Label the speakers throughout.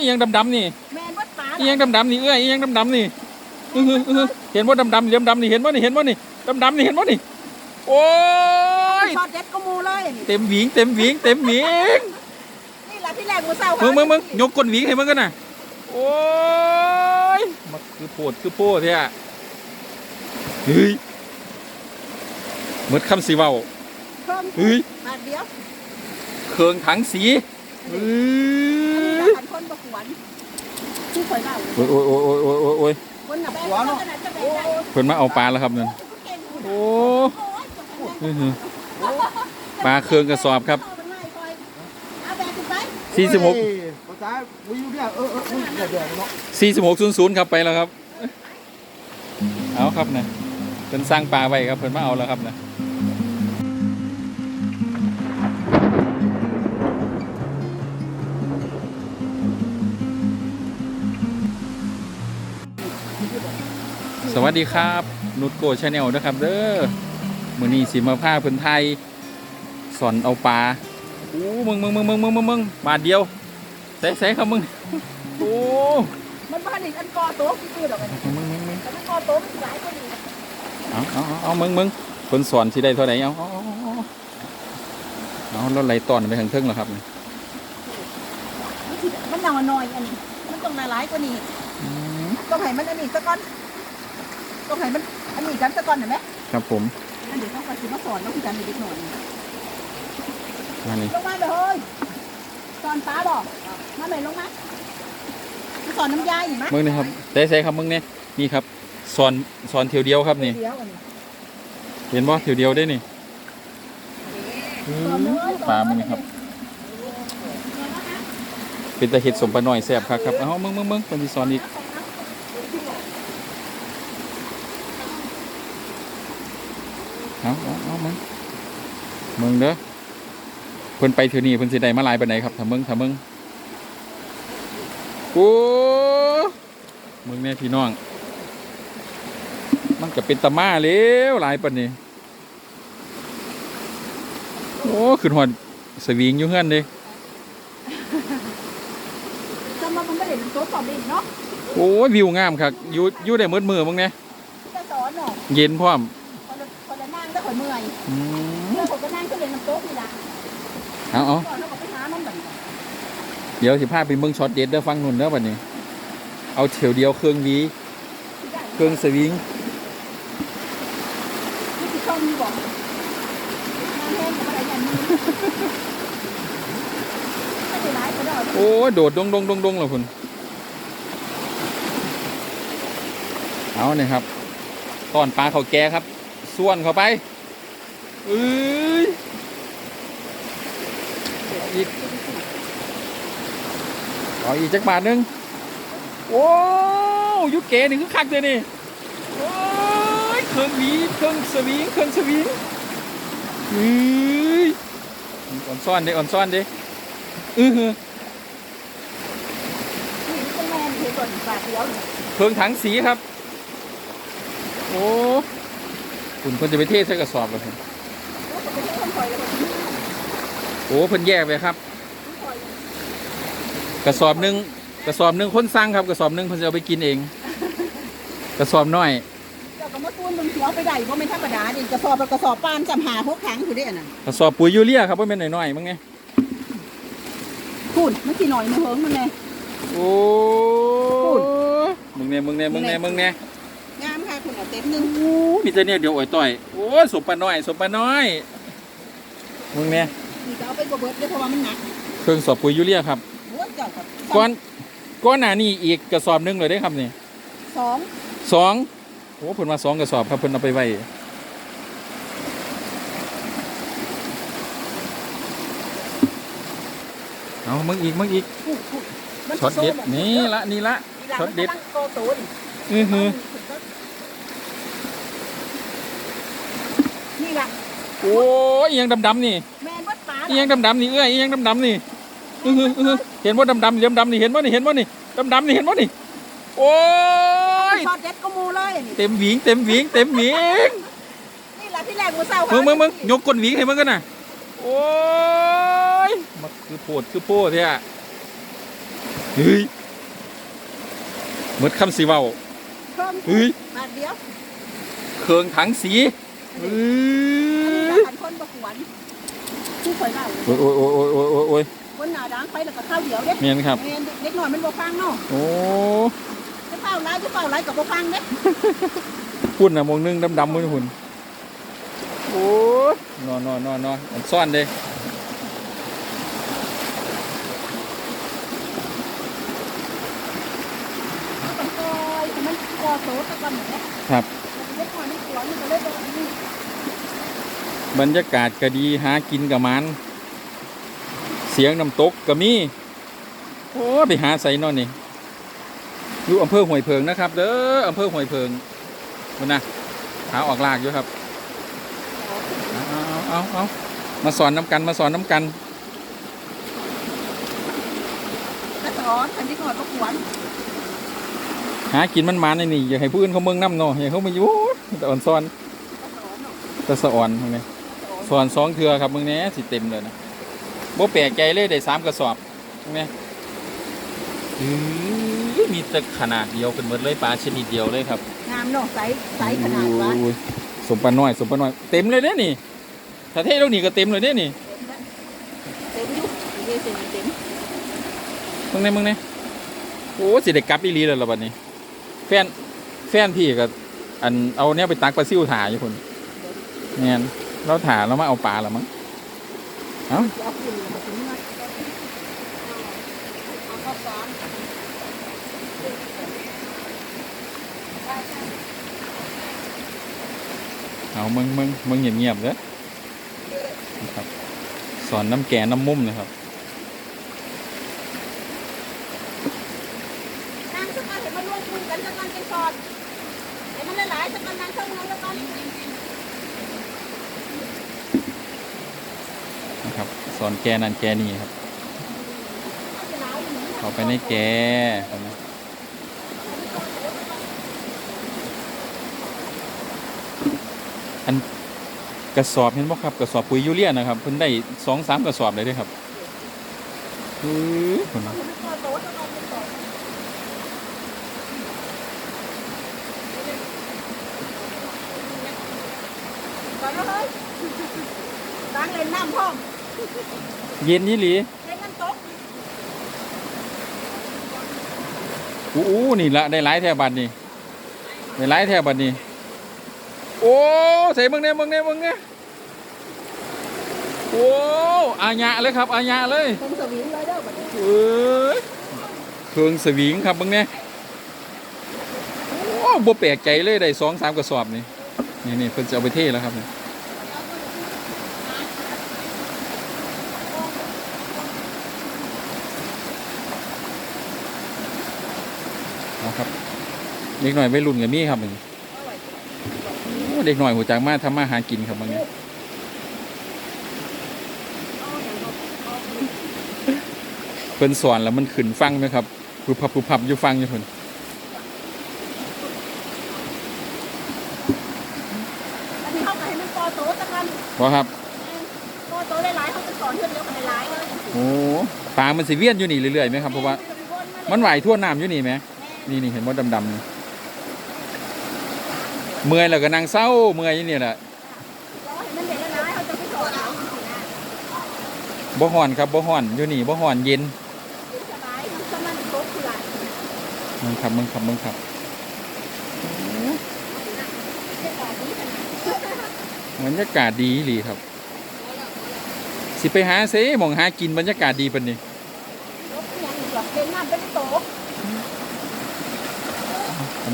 Speaker 1: อีหยังดำๆนี่
Speaker 2: แม่นวัดป่า
Speaker 1: อีหยังดำๆนี่เอ้ยอีหยังดำๆนี่อื้อหืออื้อหือเห็นว่าดำๆเหลี่ยมดำนี่เห็นว่านี่เห็นว่านี่ดำๆนี่เห็นว่านี่โอ้ย
Speaker 2: ช็อตเด็ดก็มูเลยนี่
Speaker 1: เต็มหวิงเต็มหวิงเต็มหวิง
Speaker 2: นี่แหละที่แรกกูเศร้า
Speaker 1: มึงมึงมึงยกก้นหวิงให้มึงกันน่ะโอ้ยมันคือโพดคือโพดแท้เฮ้ยหมดคำสีเว้า
Speaker 2: เพิ่ม
Speaker 1: เฮ้ย
Speaker 2: บาทเดียว
Speaker 1: เครื่องถังสีเฮ้ย
Speaker 2: พันคนประกวนที่เคยเล่า
Speaker 1: โอ้ยโอ้ยโอ้ยโอ้ยโอ้ยโอ้ย
Speaker 2: คนหนักหัวเนาะ
Speaker 1: เพิ่นมาเอาปลาแล้วครับนั่นโอ้อื้อหือปลาเครื่องกระสอบครับ
Speaker 2: เอาแบกขึ้นไป
Speaker 1: สี่สิบหก
Speaker 3: ภาษาวิวเนี่ยเออเออเออเดี๋ยวเดี๋ยวเนาะ
Speaker 1: สี่สิบหกศูนย์ศูนย์ครับไปแล้วครับ เอาครับนะเพิ่นสร้างปลาไว้ครับเพิ่นมาเอาแล้วครับนะ สวัสดีครับนุชโกชาแนลนะครับเด้อมื้อนี้สิมาพาเพิ่นไทยสอนเอาปลาอู้มึงมึงมึงมึงมึงมึงมึงบาทเดียวใส่ใส่ครับมึงโอ้
Speaker 2: มันบ้านอีกอันกอโต๊ะคือดอกอันนี้
Speaker 1: มึงมึงมึง
Speaker 2: แต่มันกอโต๊ะมันหลายคนอีก
Speaker 1: เอาเอาเอาเอามึงมึงคนสอนสิได้เท่าไหร่เอาเอาเอาเอาเอารถไหลตอนไปทางเทิงแล้วครับนี่
Speaker 2: มันยังน้อยอันนี้มันต้องมาหลายกว่านี้
Speaker 1: อืม
Speaker 2: ต้องให้มันอันนี้ซะก่อน ต้องให้มันอันนี้กันซะก่อนเห็นไหม
Speaker 1: ครับผม
Speaker 2: อันเดี๋ยวต้องคอยสิมาสอนน้องจันอีกหน่อย
Speaker 1: มานี่
Speaker 2: ลงมาเลยสอนป้าบอกมาไหนลงมาสอนน้ำยาอยู่ไหม
Speaker 1: มึงนี่ครับใส่ใส่ครับมึงเนี่ยนี่ครับสอนสอนเที่ยวเดียวครับนี่
Speaker 2: เดี๋ยวอันนี้
Speaker 1: เห็นบ่เที่ยวเดียวได้นี่
Speaker 2: สอนเลย
Speaker 1: ปลามึงนี่ครับเป็นตะเห็ดสมปลาหน่อยแซ่บครับครับเอามึงมึงมึงคนที่สอนอีก เอาเอาเอามึงมึงเด้อเพิ่นไปเที่ยวนี้เพิ่นสิได้มาหลายปานใดครับถ้ามึงถ้ามึงโอ้มึงแน่พี่น้อง มันก็เป็นตะมาแล้วหลายปานนี้โอ้ขึ้นหอดสวิงอยู่เฮือนเด้
Speaker 2: จำมามันไม่ได้โต๊ะสอบดินเนาะ
Speaker 1: โอ้ยวิวงามครับอยู่อยู่ได้มืดมือมึงเนี่ย
Speaker 2: จะสอนเนาะ
Speaker 1: เย็นพร้อม
Speaker 2: อยเมื่อย
Speaker 1: อืม
Speaker 2: เมื่อผมก็นั่งก็เลยน้ำโต๊ะนี่ละ
Speaker 1: เอาเอา
Speaker 2: ก่อนแล้วก็ไปหามันแบบนี้
Speaker 1: เดี๋ยวสิพาไปเมืองช็อตเด็ดเด้อฟังนุ่นเด้อบัดนี้ เอาเถียวเดียวเครื่องหวีเครื่องสวิง
Speaker 2: ที่ที่ช่องมีบอกงานแห้งกับอะไรอย่างนี้ไม่ได้ร้ายก็ได้
Speaker 1: โอ้ยโดดดงดงดงดงเลยคุณเอาเนี่ยครับตอนปลาเขาแก่ครับส่วนเข้าไปเอ้ยเอาอีกเอาอีกจักบาทหนึงโอ้ยยุคเก๋นี่คือคักเลยนี่โอ้ยเครื่องหวีเครื่องสวิงเครื่องสวิงเอ้ยอ่อนซ่อนเด้อ่อนซ่อนเด้อือหือ
Speaker 2: นี่เป็นแม่เทก่อนบาทเดียวเนี่ย
Speaker 1: เครื่องถังสีครับ โอ้คุณคนจะไปเทใส่กระสอบเลย
Speaker 2: อยเลยคน
Speaker 1: โอ้เพิ่นแยกไปครับ
Speaker 2: คอย
Speaker 1: กระสอบหนึ่งกระสอบหนึ่งคนสั่งครับ กระสอบหนึ่งเพิ่นจะเอาไปกินเอง กระสอบน้อย
Speaker 2: เจ้าก็มาตูนมึงเสียวไปได้เพราะไม่ธรรมดาดิกระสอบกระสอบปานจำหาหกถังอยู่ดิอันนั้น
Speaker 1: กระสอบปุ๋ยยูเรียครับว่าเป็นหน่อยๆมั้งไง
Speaker 2: พูดมันสิหน่อยมันเฮิงมันไง
Speaker 1: โอ้
Speaker 2: พูด
Speaker 1: มึงเนี่ยมึงเนี่ยมึงเนี่ยมึงเนี่ย
Speaker 2: งามค่ะคุณเอาเต็มหนึง
Speaker 1: โอ้มีแต่เนี่ยเดี๋ยวอ่อยต่อยโอ้สมปลาน้อยสมปลาน้อย มึงเนี่ย
Speaker 2: นี่จะเอาไปกระเบิดด้วยเพราะว่ามันหนัก
Speaker 1: เครื่องสอบปุ๋ยยูเรียครับ
Speaker 2: หัวเจ้ากับ
Speaker 1: ก้อนก้อนหนานี่อีกกระสอบหนึงเลยได้ครับนี่
Speaker 2: สอง
Speaker 1: สองโอ้เพิ่นมาสองกระสอบครับเพิ่นเอาไปไว้เอามึงอีกมึงอีก
Speaker 2: พูดพูดมัน
Speaker 1: ช็อตเด็ด
Speaker 2: โซ่แบบ
Speaker 1: นี่ละนี่ละ
Speaker 2: อีหลัง
Speaker 1: ช็อตเด็ด
Speaker 2: มันกำลังโกโตน
Speaker 1: อือหือ
Speaker 2: นี่ล่ะ
Speaker 1: โอ้ยอีหยังดำๆนี่
Speaker 2: แมนวัดป่า
Speaker 1: อีหยังดำๆนี่เอ้ยอีหยังดำๆนี่อือหืออือหือเห็นว่าดำๆเหลี่ยมดำนี่เห็นว่านี่เห็นว่านี่ดำๆนี่เห็นว่านี่โอ้ย
Speaker 2: ช็อตเด็ดก็มูเลยนี่
Speaker 1: เต็มหวิงเต็มหวิงเต็มหวิง
Speaker 2: นี่ล่ะที่แรกกูเศร้า
Speaker 1: มึงมึงมึงยกก้นหวิงให้มึงกันน่ะโอ้ยมันคือโพดคือโพดแท้เฮ้ยหมดคำสีเว้า
Speaker 2: เพิ่ม
Speaker 1: เฮ้ย
Speaker 2: บาทเดียว
Speaker 1: เครื่องถังสีเฮ้
Speaker 2: อั นนี้
Speaker 1: ย
Speaker 2: การคนประกวนผู้ข่อยเล่า
Speaker 1: โอ้ยโอ้ยโอ้ยโอ้ยโอ้ยโอ้ย
Speaker 2: คนหนาดังไปแล้วก็ข้าวเดียวเด้
Speaker 1: เมียนครับ
Speaker 2: แม่นเด็กน้อยมันบ่ฟังเนาะ
Speaker 1: โอ้
Speaker 2: จะเฝ้าร้ายจะเฝ้าร้ายกับบ่ฟังเด้
Speaker 1: หุ่นอะมองนึงดำๆมือหุ่นโอ้ยนอนนอนนอนนอนอันซ่อนเด้
Speaker 2: ต้องคอยให้มันก่อโตตะก่อนแหละ
Speaker 1: ครับ
Speaker 2: เด็กน้อยมันกวนมันก็เลยบ่นี่
Speaker 1: บรรยากาศก็ดีหากินกับมัน เสียงน้ำตกก็มี โอ้ไปหาใส่นอนนี่อยู่อำเภอห้วยเพิงนะครับ เด้ออำเภอห้วยเพิงมันนะหาออกลากอยู่ครับ เอาเอาเอาเอามาสอนน้ำกันมาสอนน้ำกัน
Speaker 2: กระสอนคันเด็กน้อยประกวน
Speaker 1: หากินมันมาในนี่อย่าให้ผู้อื่นเขาเมืองน้ำเนาะอย่าให้เขามาอยู่แต่อ่อนซ้อน
Speaker 2: กระสอนเนาะ
Speaker 1: แต่สะอ่อนมึงไง สอนสองเทือครับมึงเนี้ยสิเต็มเลยนะบ่แปลกใจเลยได้สามกระสอบมึงไงอื้อมีแต่ขนาดเดียวเป็นหมดเลยปลาชนิดเดียวเลยครับ
Speaker 2: งามเนาะใสใสขนาดว่า
Speaker 1: โอ้ยสมปลาน้อยสมปลาน้อยเต็มเลยเด้นี่ถ้าเทแล้วนี่ก็เต็มเลยเด้นี่
Speaker 2: เต็มอยู่เต็มเต็มเต็ม
Speaker 1: มึงเนี่ยมึงเนี่ยโอ้สิได้กลับอีหลีแล้วล่ะบัดนี้ แฟนแฟนพี่ก็อันเอาเนี้ยไปตักปลาซิวถ่าอยู่คนเงี้ย เราถาเรามาเอาปลาแล้วมั้ง
Speaker 2: เอ้าเอา
Speaker 1: มึงมึงมึงเงียบเงียบๆเลยนะครับ สอนน้ำแกงน้ำมุ้มนะครับ
Speaker 2: นั่งสักก่อนเห็นมันรวมกลุ่มกันสักก่อนเป็นสอดเห็นมันหลายๆสักก่อนนั่งเข้าเมืองแล้วก่อน
Speaker 1: นะครับ สอนแกนั่นแกนี่ครับเขาไปในแกอันกระสอบเห็นบ่ครับกระสอบปุ๋ยยูเรียนะครับเพิ่นได้สองสามกระสอบเลยด้อครับอื้อเพิ่น
Speaker 2: ก่อนนะเฮ้ยล้างเลนน้ำพร้อ
Speaker 1: เย็นยี่หลี
Speaker 2: เล่นน้ำตก
Speaker 1: อู้อู้นี่ละได้หลายแถวบัดนี่ได้หลายแถวบัดนี่โอ้ใส่เบิ่งเนี่ยเบิ่งเนี่ยเบิ่งเนี่ยโอ้อาญะเลยครับอาญะเลย
Speaker 2: ตรงสวิงเลยเด้อบัดนี้
Speaker 1: เอ้ยเครื่องสวิงครับเบิ่งเนี่ยโอ้บ่แปลกใจเลยได้สองสามกระสอบนี่นี่นี่เพิ่นจะเอาไปเทแล้วครับนี่เอา ครับ เด็กหน่อยไปรุ่นกับมี่ครับนี่โอ้เด็กหน่อยหัวจักมาทำมาหากินครับบางเนี้ยเพิ่นสอนแล้วมันขึ้นฟังไหมครับปุบพับปุบพับอยู่ฟังอยู่เพิ่น
Speaker 2: อันนี้เขาก็ให้มันก่อโตสักก่อน
Speaker 1: เพราะครับ
Speaker 2: ก่อโตหลายๆเขาจะสอนเพื่อนเดียวกันหลายๆเลย
Speaker 1: โอ้ปลามันสิเวียนอยู่นี่เรื่อยๆไหมครับเพราะว่ามันไหวทั่วน้ำอยู่นี่ไหม นี่นี่เห็นมดดำๆเมื่อยแล้วก็นั่งเศร้าเมื่อยยู่นี่แหละ
Speaker 2: เราเห็นมันเด็กหลายๆเขาจะไปสอนเอา
Speaker 1: บ่ฮ้อนครับบ่ฮ้อนอยู่นี่บ่ฮ้อนเย็น
Speaker 2: มึ
Speaker 1: งครับมึงครับมึงครับ
Speaker 2: บบนี้ขนาด
Speaker 1: บรรยากาศดีหลีครับ สิไปหาเซหมองหากินบรรยากาศดีปาน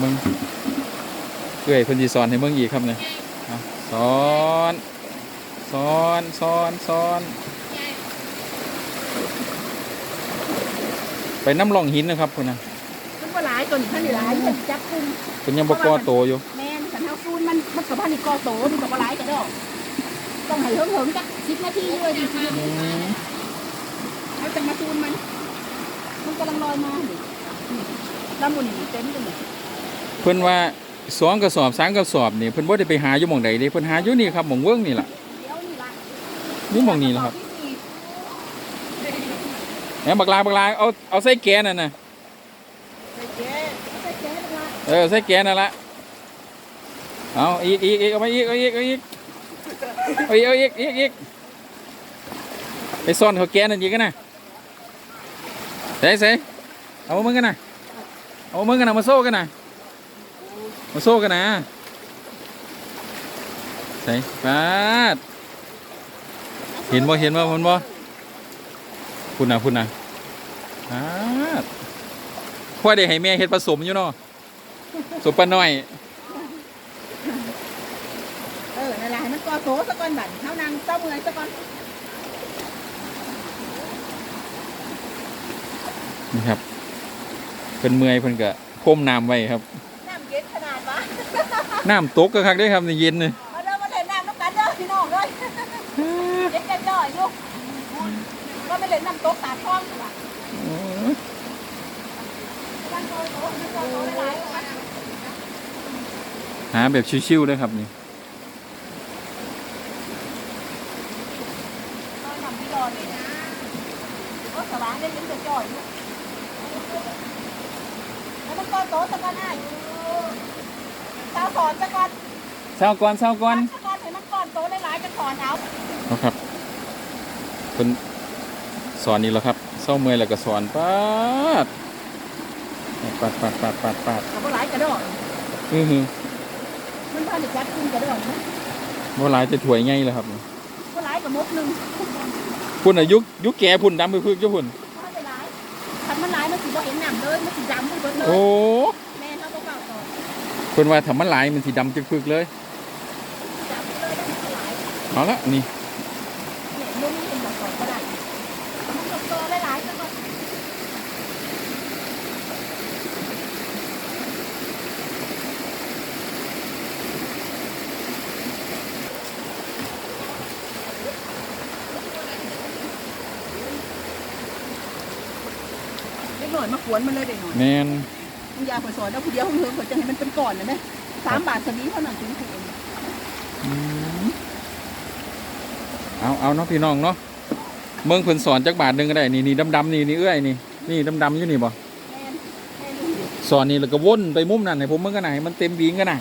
Speaker 1: นี้
Speaker 2: รถยังหลับเล่นน้ำเป็นโต
Speaker 1: เอามึงเอ้อยเพิ่นสิสอนให้มึงอีกครับเนี่ยเอาสอนสอนสอนสอนไปน้ำร่องหินนะครับคุณนะ
Speaker 2: มันก็หลายตัวนี้ท่านหลายเพิ่นจับกุม
Speaker 1: เพิ่นยังบ่ก่อโตอยู่
Speaker 2: แม่นสันเฮาซูนมันมันกับพันนี่ก่อโตมันกับหลายกันดอกต้องให้เหิงๆจัก10นาทีเลยดิ
Speaker 1: อืม
Speaker 2: ให้เป็นมาซูนมันมันกำลังลอยมาดิลำบุญเต็มเลย
Speaker 1: เพิ่นว่าสองกระสอบสามกระสอบนี่เพิ่นบ่ได้ไปหาอยู่หม่องใดเด้เพิ่นหาอยู่นี่ครับหม่องเวิ้งนี่ล่ะ
Speaker 2: เดี๋ยวนี่ละ
Speaker 1: นี่หม่องนี้ล่ะครับ
Speaker 2: ก
Speaker 1: แหมบักลาบักลาเอาเอาใส่แกนนั่นน่ะ
Speaker 2: ใส่แก๊สใส่แก๊สมา
Speaker 1: เออใส่แกนนั่นละเอาอีกอีกอีกเอาไปอีกเอาอีกเอาอีกเอาอีกเอาอีกอีกอีกไปซ่อนเขาแกนนั่นอีกกันนะใส่ใส่เอามึงกันนะเอามึงกันนะมาโซ่กันนะ มาโซ่กันนะใส่ปาดเห็นบ่เห็นบ่เห็นบ่พุ่นนะพุ่นนะปาดพ่อได้ให้แม่เฮ็ดผสมอยู่เนาะสมปลาน้อย
Speaker 2: เออนั่นแหละให้มันก่อโถสักก้อนบั่นเท่านางเต้าเมื่อยสักก้อน
Speaker 1: นี่ครับเพิ่นเมื่อยเพิ่นก็ก้มน้ำไว้ครับ น้ำตกก็คักได้อครับในเย็นเลย
Speaker 2: มาเด้อมาเล่นน้ำน้ำกันเด้อพี่น้องเลยเย็นกันจ่อยลูกก็ไม่เล่นน้ำตกตาท้องสิล่ะบ้านโตโตมันก่อโถหลายๆกัน
Speaker 1: หาแบบชิวๆเลยครับนี่
Speaker 2: นอนนำที่รอเลยนะก็สว่างได้ยินแต่จ่อยลูกแล้วมันก่อโถสักก้อนอ้าย สาวสอนสักก้อน
Speaker 1: เศร้าก่อนเศร้าก่อน
Speaker 2: สักก้อนเห็นมันก่อนโตหลายๆกันสอนเอา
Speaker 1: เอาครับเพิ่นสอนนี่แหล้วครับเศร้าเมื่อยแล้วก็สอนปาดปาดปาดปาดปาดปาด
Speaker 2: เอาบ่หลายกระดอก
Speaker 1: อือหือ
Speaker 2: มันพาเด็กจัดขึ้นกระดอกนะ
Speaker 1: บ่หลายจะถวยไงแล้วครับ
Speaker 2: บ่หลายกับมกหนึง
Speaker 1: พุ่นอายุยุคแก่พุ่นดำไปพึ่งเจ้าพุ่น
Speaker 2: ถ้าไปหลายคันมันหลายมันสิบ่เห็นหนำเลยมันสิดำไปหมดเลย
Speaker 1: โอ้
Speaker 2: แม่เขาก็เก่าต่อ
Speaker 1: เพิ่นว่าถ้ามันหลายมันสิดำจึกพึกเลย
Speaker 2: ดำไปเลยแล้วมันสิหลาย
Speaker 1: เอาละนี่
Speaker 2: เนี่ยมุมนี้เป็นแบบสองก็ได้มันก็โตหลายๆก็ก็เล็กหน่อยมาขวนมันเลยเด็กหน่อย
Speaker 1: แมน
Speaker 2: มึงอยาผสอนแล้วผู้เดียวของเธอเขาจะให้มันเป็นก่อนเลยไหมสามบาทสนี้เท่านั้นถึงถึง
Speaker 1: อืมเอาเอาเนาะพี่น้องเนาะเมืองเพิ่นสอนจักบาทหนึงก็ได้นี่นี่ดำๆนี่นี่เอื้อยนี่นี่ดำๆอยู่นี่บ่
Speaker 2: แม่นแม่นลูก
Speaker 1: สอนนี่แล้วก็วนไปมุมนั่นให้ผมมันก็ไหนมันเต็มวิงกันน่ะ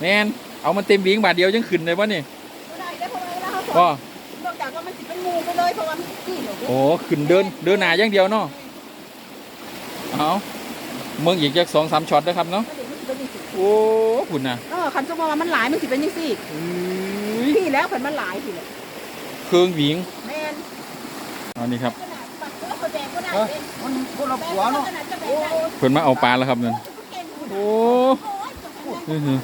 Speaker 1: แมนเอามันเต็มวิงบาทเดียวยังขึ้นเลยวะนี่
Speaker 2: ก็ได้ได้เพราะว่าเวลาเขาส
Speaker 1: ก็
Speaker 2: อนนอกจากว่ามันสิเป็นงูไปเลยเพราะว่ามันขี้เดี๋ยวเดี๋ยว
Speaker 1: โอ้ขึ้นเดินเดินหน้าอย่างเดียวเนาะเอา เมืองอีกจักสองสามช็อตนะครับเนาะ
Speaker 2: ก็เดี๋ยวมันสิเป็นยังสิ
Speaker 1: โอ้คุณน่ะ
Speaker 2: เออคันสมมติว่ามันหลายมันสิเป็นยังสิ
Speaker 1: อุ้ย
Speaker 2: ขี้แล้วคันมันหลายสิเลย
Speaker 1: เครื่องวิง
Speaker 2: แม่น
Speaker 1: เอานี่ครับ
Speaker 2: ขนาดปักเสื้อเขาแดงก็ได้
Speaker 3: เออ
Speaker 2: เอง
Speaker 3: มันคนละ
Speaker 2: แม่
Speaker 3: หัวเนาะ
Speaker 2: ขนาดจะแบ่งได้
Speaker 1: เพิ่นมาเอาปลาแล้วครับนั่น
Speaker 2: เก่งคุณ
Speaker 1: โอ้
Speaker 2: โอ้ยจะแบ่งได้
Speaker 1: อื้อหือ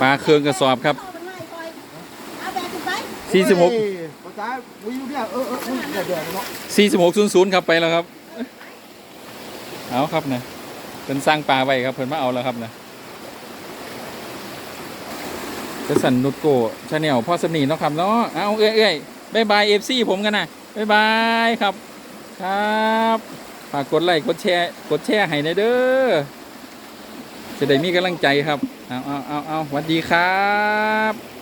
Speaker 1: ปลาเครื่องกระสอบครับ
Speaker 2: เอาแบกขึ้นไป
Speaker 1: สี่สิบหก
Speaker 3: เอ้ยภาษาวิวเนี่ยเออเออมันเดือดๆเนาะ
Speaker 1: สี่สิบหกศูนย์ศูนย์ครับไปแล้วครับ เอาครับนะเพิ่นสร้างปลาไว้ครับเพิ่นมาเอาแล้วครับนะกระสันนุดโกชาแนลพ่อสนีเนาะครับเนาะเอาเอ้ยเอ้ยบายบายเอฟซีผมกันนะบายบายครับ ครับฝากกดไลค์กดแชร์กดแชร์ให้ในอยเด้อจะได้มีกำลังใจครับ เอาเอาเอาเอาสวัสดีครับ